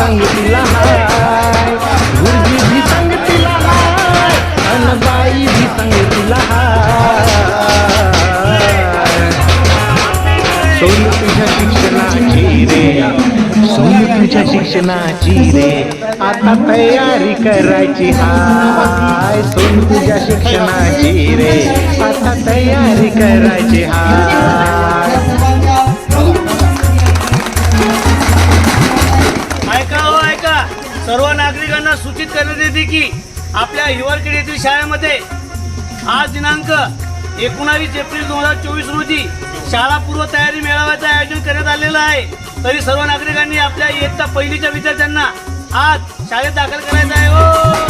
सांगतीला हाय गुरुजी भी सांगतीला हाय अन बाई भी सांगतीला हाय। तुझ्या शिक्षणाची रे सोनू तुझ्या शिक्षणाची रे आता तयारी करायची हाय सोन तुझ्या शिक्षणाची रे आता तयारी करायची हाय। नागरिकांना सूचित करण्यात येते की आपल्या हिवारखेड येथील शाळेमध्ये आज दिनांक एकोणावीस एप्रिल दोन हजार चोवीस रोजी शाळा पूर्व तयारी मेळाव्याचं आयोजन करण्यात आलेलं आहे. तरी सर्व नागरिकांनी आपल्या इयत्ता पहिलीच्या विद्यार्थ्यांना आज शाळेत दाखल करायचं आहे. हो!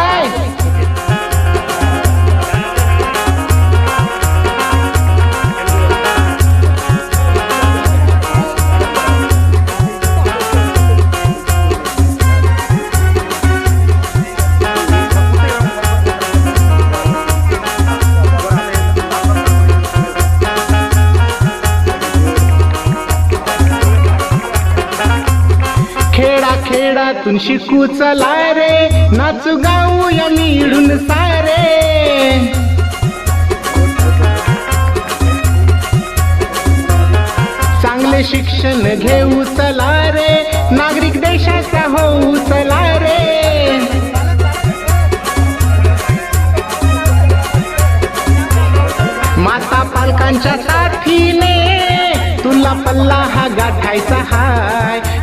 खेडातून शिकू चला रे. नाचू गाऊ या मिळून सारे. चांगले शिक्षण घेऊ चला रे. नागरिक देशाचा होऊ चला रे. माता पालकांच्या साथीने तुला पल्ला हा गाठायचा हाय.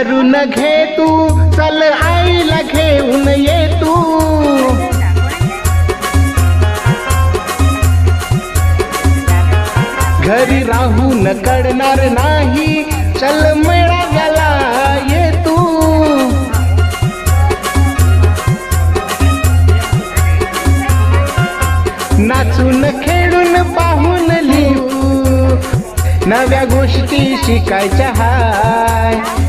करून घे तू. चल आईला घेऊन ये तू. घरी राहून कडणार नाही. चल मेळाव्याला ये तू. नाचून खेळून पाहून लिहू. नव्या गोष्टी शिकायच्या हाय.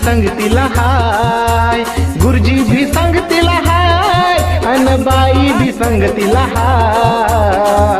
संगतीला हाय. गुरुजी भी संगतीला हाय. अन बाई भी संगतीला हाय.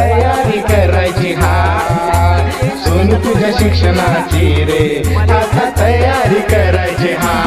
शिक्षणाची रे. आता तयारी करायची हा.